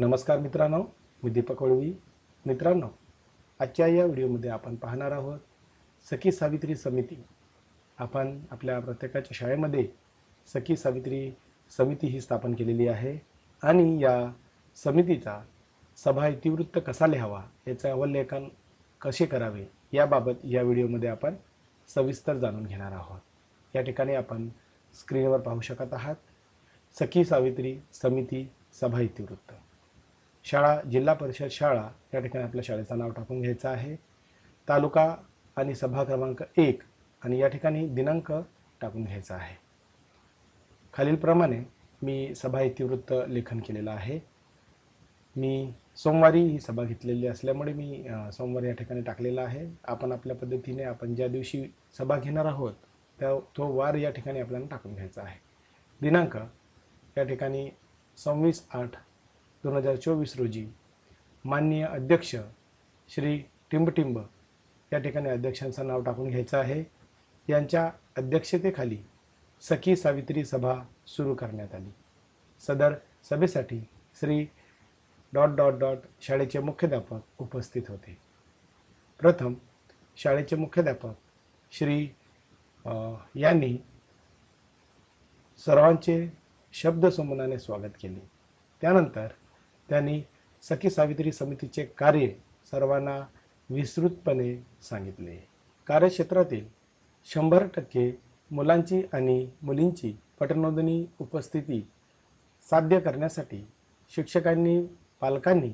नमस्कार मित्रांनो मी दीपक वळवी. मित्रांनो आजच्या या व्हिडिओमध्ये आपण पाहणार आहोत सखी सावित्री समिती. आपण आपल्या प्रत्येकाच्या शाळेमध्ये सखी सावित्री समिती ही स्थापन केलेली आहे आणि या समितीचा सभा इतिवृत्त कसा लिहावा याचं अवलेखन कसे करावे याबाबत या व्हिडिओमध्ये आपण सविस्तर जाणून घेणार आहोत. या ठिकाणी आपण स्क्रीनवर पाहू शकत आहात सखी सावित्री समिती सभा इतिवृत्त. शाळा जिल्हा परिषद शाळा या ठिकाणी आपल्या शाळेचं नाव टाकून घ्यायचं आहे. तालुका आणि सभा क्रमांक एक आणि या ठिकाणी दिनांक टाकून घ्यायचा आहे. खालीलप्रमाणे मी सभा इतिवृत्त लेखन केलेलं आहे. मी सोमवारी ही सभा घेतलेली असल्यामुळे मी सोमवार सोमवारी या ठिकाणी टाकलेला आहे. आपण आपल्या पद्धतीने आपण ज्या दिवशी सभा घेणार आहोत त्या तो वार या ठिकाणी आपल्याला टाकून घ्यायचा आहे. दिनांक या ठिकाणी सव्वीस आठ दोन हजार चोवीस रोजी माननीय अध्यक्ष श्री टिंबटिंब या ठिकाणी अध्यक्षांचं नाव टाकून घ्यायचं आहे. यांच्या अध्यक्षतेखाली सखी सावित्री सभा सुरू करण्यात आली. सदर सभेसाठी श्री डॉट डॉट डॉट शाळेचे मुख्याध्यापक उपस्थित होते. प्रथम शाळेचे मुख्याध्यापक श्री यांनी सर्वांचे शब्दसंबोधनाने स्वागत केले. त्यानंतर त्यांनी सखी सावित्री समितीचे कार्य सर्वांना विस्तृतपणे सांगितले. कार्यक्षेत्रातील शंभर टक्के मुलांची आणि मुलींची पटनोंदणी उपस्थिती साध्य करण्यासाठी शिक्षकांनी पालकांनी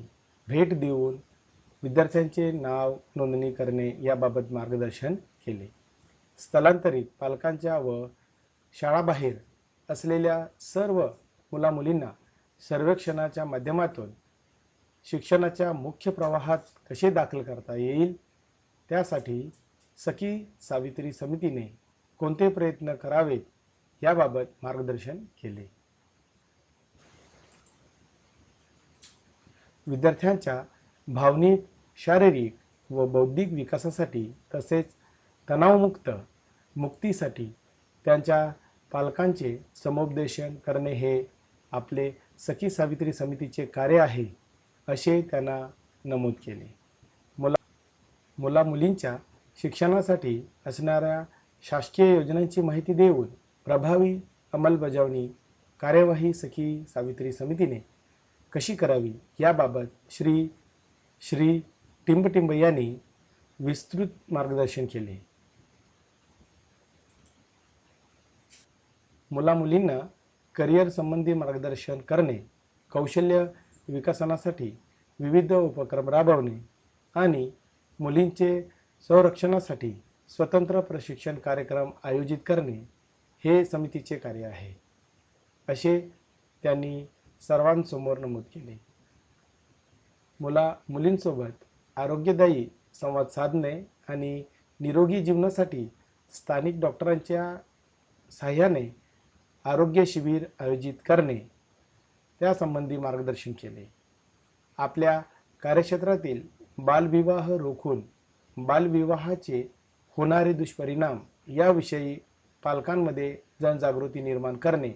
भेट देऊन विद्यार्थ्यांचे नाव नोंदणी करणे याबाबत मार्गदर्शन केले. स्थलांतरित पालकांच्या व शाळाबाहेर असलेल्या सर्व मुलामुलींना सर्वेक्षणाच्या माध्यमातून शिक्षणाच्या मुख्य प्रवाहात कसे दाखल करता येईल? त्यासाठी सखी सावित्री समितीने कोणते प्रयत्न करावेत याबाबत मार्गदर्शन केले. विद्यार्थ्यांच्या भावनिक शारीरिक व बौद्धिक विकासासाठी तसेच तणावमुक्त मुक्तीसाठी त्यांच्या पालकांचे समुपदेशन करणे हे आपले सखी सावित्री समितीचे कार्य आहे असे त्यांना नमूद केले. मुला मुला मुलींच्या शिक्षणासाठी असणाऱ्या शासकीय योजनांची माहिती देऊन प्रभावी अंमलबजावणी कार्यवाही सखी सावित्री समितीने कशी करावी याबाबत श्री श्री टिंबटिंब यांनी विस्तृत मार्गदर्शन केले. मुला मुलींना करिअर संबंधी मार्गदर्शन करणे कौशल्य विकसनासाठी विविध उपक्रम राबवणे आणि मुलींचे संरक्षणासाठी स्वतंत्र प्रशिक्षण कार्यक्रम आयोजित करणे हे समितीचे कार्य आहे. असे त्यांनी सर्वांसमोर नमूद केले. मुला मुलींसोबत आरोग्यदायी संवाद साधणे आणि निरोगी जीवनासाठी स्थानिक डॉक्टरांच्या साह्याने आरोग्य शिबिर आयोजित करणे त्यासंबंधी मार्गदर्शन केले. आपल्या कार्यक्षेत्रातील बालविवाह रोखून बालविवाहाचे होणारे दुष्परिणाम याविषयी पालकांमध्ये जनजागृती निर्माण करणे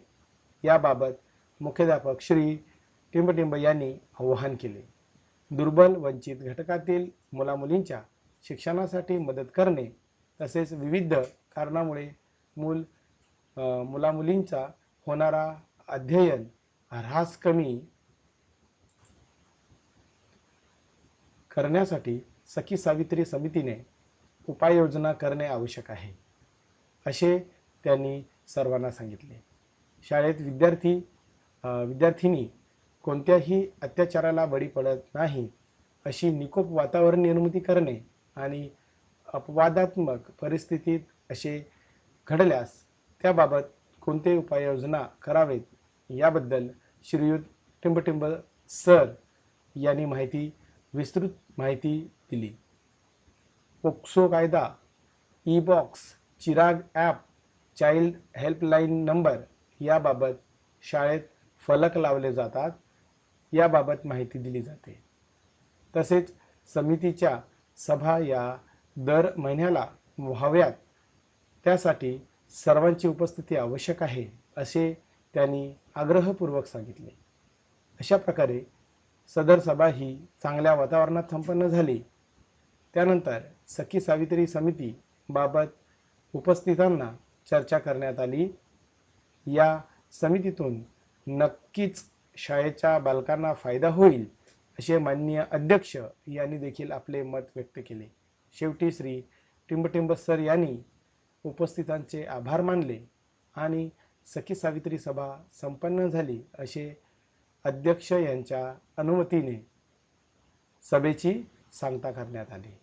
याबाबत मुख्याध्यापक श्री टिंबटिंब यांनी आवाहन केले. दुर्बल वंचित घटकातील मुलामुलींच्या शिक्षणासाठी मदत करणे तसेच विविध कारणामुळे मूल मुलामुलींचा होणारा अध्ययन ऱ्हास कमी करण्यासाठी सखी सावित्री समितीने उपाययोजना करणे आवश्यक आहे असे त्यांनी सर्वांना सांगितले. शाळेत विद्यार्थी विद्यार्थिनी कोणत्याही अत्याचाराला बळी पडत नाही अशी निकोप वातावरण निर्मिती करणे आणि अपवादात्मक परिस्थितीत असे घडल्यास त्याबाबत कोणते उपाययोजना करावेत याबद्दल श्रीयुत टिंबटिंब सर यांनी माहिती विस्तृत माहिती दिली. पोक्सो कायदा e box Chirag app child helpline number याबाबत शाळेत फलक लावले जातात याबाबत माहिती दिली जाते. तसेच समितीच्या सभा या दर महिन्याला व्हाव्यात त्यासाठी सर्वांची उपस्थिती आवश्यक आहे असे त्यांनी आग्रहपूर्वक सांगितले. अशा प्रकारे सदर सभा ही चांगल्या वातावरणात संपन्न झाली. त्यानंतर सखी सावित्री समिती बाबत उपस्थितांना चर्चा करण्यात आली. या समितीतून नक्कीच शाळेच्या बालकांना फायदा होईल असे माननीय अध्यक्ष यांनी देखील आपले मत व्यक्त केले. शेवटी श्री टिंबटिंब सर यांनी उपस्थितांचे आभार मानले आणि सखी सावित्री सभा संपन्न झाली असे अध्यक्ष यांच्या अनुमतीने सभेची सांगता करण्यात आली.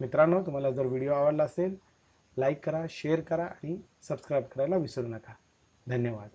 मित्रांनो तुम्हाला जर व्हिडिओ आवडला असेल लाईक करा शेअर करा आणि सबस्क्राईब करायला विसरू नका. धन्यवाद.